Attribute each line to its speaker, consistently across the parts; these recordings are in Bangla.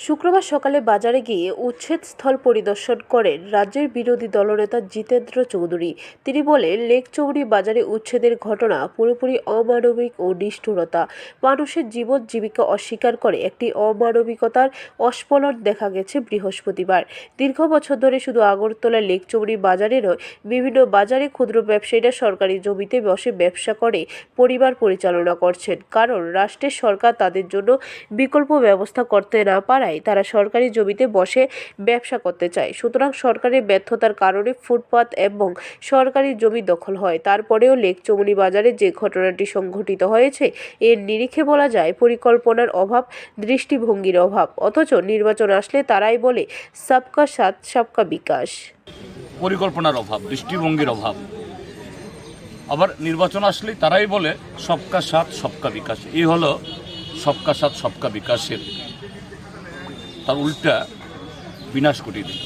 Speaker 1: শুক্রবার সকালে বাজারে গিয়ে উচ্ছেদ স্থল পরিদর্শন করেন রাজ্যের বিরোধী দলনেতা জিতেন্দ্র চৌধুরী। তিনি বলেন লেকচৌড়ি বাজারে উচ্ছেদের ঘটনা পুরোপুরি অমানবিক ও নিষ্ঠুরতা। মানুষের জীবন জীবিকা অস্বীকার করে একটি অমানবিকতার অস্ফলন দেখা গেছে বৃহস্পতিবার। দীর্ঘ বছর ধরে শুধু আগরতলা লেকচৌড়ি বাজারে নয়, বিভিন্ন বাজারে ক্ষুদ্র ব্যবসায়ীরা সরকারি জমিতে বসে ব্যবসা করে পরিবার পরিচালনা করছেন। কারণ, রাষ্ট্রের সরকার তাদের জন্য বিকল্প ব্যবস্থা করতে না পারায় তারা সরকারি জমিতে বসে ব্যবসা করতে চায়। সুতরাং সরকারের ব্যর্থতার কারণে ফুটপাত এবং সরকারি জমি দখল হয়। তারপরেও লেক চৌমনি বাজারে যে ঘটনাটি সংঘটিত হয়েছে, এর নিরিখে বলা যায় পরিকল্পনার অভাব, দৃষ্টিভঙ্গির অভাব। অথচ নির্বাচন আসলে তারাই বলে, সবকা সাথ, সবকা বিকাশ।
Speaker 2: পরিকল্পনার অভাব, দৃষ্টিভঙ্গির অভাব। আবার নির্বাচন আসলেই তারাই বলে, সবকা সাথ, সবকা বিকাশ। এই হলো, সবকা সাথ, সবকা বিকাশের তার উল্টা বিনাশ ঘটিয়ে দিল।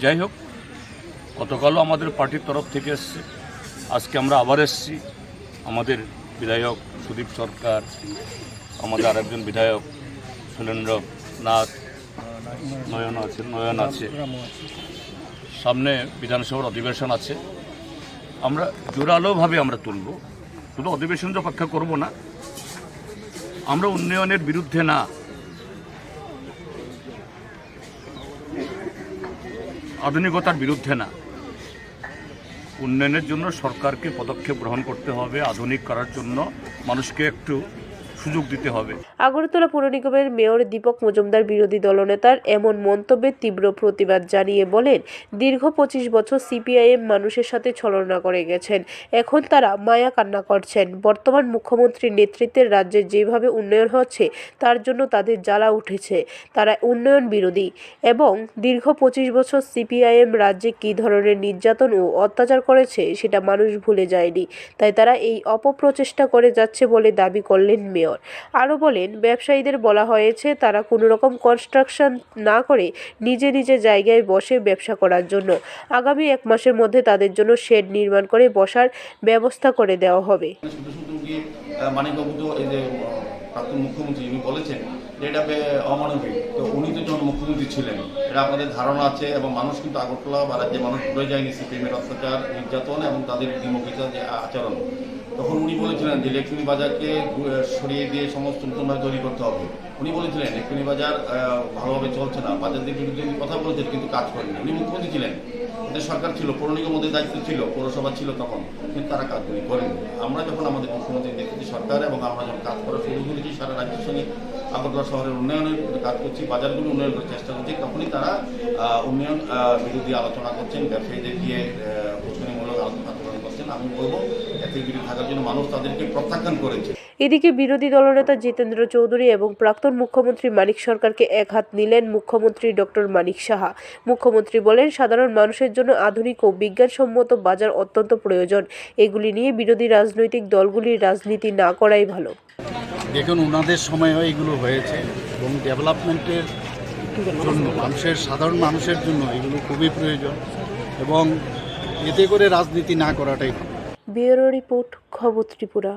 Speaker 2: যাই হোক, গতকালও আমাদের পার্টির তরফ থেকে এসছে। আজকে আমরা আবার এসছি। আমাদের বিধায়ক সুদীপ সরকার, আমাদের আরেকজন বিধায়ক শৈলেন্দ্র নাথ, নয়ন আছে নয়ন আছে। সামনে বিধানসভার অধিবেশন আছে। আমরা জোরালোভাবে আমরা তুলব। শুধু অধিবেশন যে অপেক্ষা করব না। আমরা উন্নয়নের বিরুদ্ধে না আধুনিকতার বিরুদ্ধে না। উন্নয়নের জন্য সরকারকে পদক্ষেপ গ্রহণ করতে হবে, আধুনিক করার জন্য মানুষকে একটু সুযোগ দিতে হবে।
Speaker 1: আগরতলা পুর নিগমের মেয়র দীপক মজুমদার বিরোধী দলনেতার এমন মন্তব্যের তীব্র প্রতিবাদ জানিয়ে বলেন, দীর্ঘ পঁচিশ বছর সিপিআইএম মানুষের সাথে ছলনা করে গেছেন। এখন তারা মায়া কান্না করছেন। বর্তমান মুখ্যমন্ত্রীর নেতৃত্বের রাজ্যে যেভাবে উন্নয়ন হচ্ছে, তার জন্য তাদের জ্বালা উঠেছে। তারা উন্নয়ন বিরোধী এবং দীর্ঘ পঁচিশ বছর সিপিআইএম রাজ্যে কী ধরনের নির্যাতন ও অত্যাচার করেছে, সেটা মানুষ ভুলে যায়নি। তাই তারা এই অপপ্রচেষ্টা করে যাচ্ছে বলে দাবি করলেন মেয়র। আরও বলেন, ব্যবসায়ীদের বলা হয়েছে, তারা কোনো রকম কনস্ট্রাকশন না করে নিজে নিজে জায়গায় বসে ব্যবসা করার জন্য। আগামী এক মাসের মধ্যে তাদের জন্য শেড নির্মাণ করে বসার ব্যবস্থা করে দেওয়া হবে।
Speaker 3: মানিকবাবু তো এই যে প্রাক্তন মুখ্যমন্ত্রী বলেছেন যে এটা অমানবিক। তো উনি তো যখন মুখ্যমন্ত্রী ছিলেন। এটা আপনাদের ধারণা আছে এবং মানুষ কিন্তু আগরতলা বা রাজ্যে মানুষ ভুলে যায়নি সিপিএমের অত্যাচার, নির্যাতন এবং তাদের দ্বিমুখিতা যে আচরণ। তখন উনি বলেছিলেন যে লেকচুনি বাজারকে সরিয়ে দিয়ে সমস্ত নতুনভাবে তৈরি করতে হবে। উনি বলেছিলেন লেকচুনি বাজার ভালোভাবে চলছে না। বাজারদের বিরুদ্ধে কথা বলেছেন কিন্তু কাজ করেনি উনি মুখ্যমন্ত্রী ছিলেন। ওদের সরকার ছিল পৌর নিগম ওদের দায়িত্ব ছিল, পৌরসভা ছিল তখন। কিন্তু তারা কাজগুলি করেনি আমরা যখন আমাদের মুখ্যমন্ত্রী নেতৃত্বে সরকার এবং আমরা যখন কাজ করা শুরু করেছি, সারা রাজ্যের সঙ্গে আগরতলা শহরের উন্নয়নের কাজ করছি, বাজারগুলো উন্নয়ন করার চেষ্টা করছি। তখনই তারা উন্নয়ন বিরোধী আলোচনা করছেন, ব্যবসায়ীদের গিয়ে উস্কানিমূলক আলোচনা করছেন। আমি বলব এতে বিরোধী থাকার জন্য মানুষ তাদেরকে প্রত্যাখ্যান করেছে।
Speaker 1: এদিকে বিরোধী দলনেতা জিতেন্দ্র চৌধুরী এবং প্রাক্তন মুখ্যমন্ত্রী মানিক সরকারকে এক হাত নিলেন মুখ্যমন্ত্রী ডক্টর মানিক সাহা। মুখ্যমন্ত্রী বলেন, সাধারণ মানুষের জন্য আধুনিক ও বিজ্ঞানসম্মত বাজার অত্যন্ত প্রয়োজন। এগুলি নিয়ে বিরোধী রাজনৈতিক দলগুলির রাজনীতি না করাই ভালো।
Speaker 4: দেখুন, ওনাদের সময়ও এগুলো হয়েছে এবং ডেভেলপমেন্টের জন্য, মানুষের, সাধারণ মানুষের জন্য এগুলো খুবই প্রয়োজন এবং এতে করে রাজনীতি না করাটাই
Speaker 1: ব্যুরো রিপোর্ট, খবর ত্রিপুরা।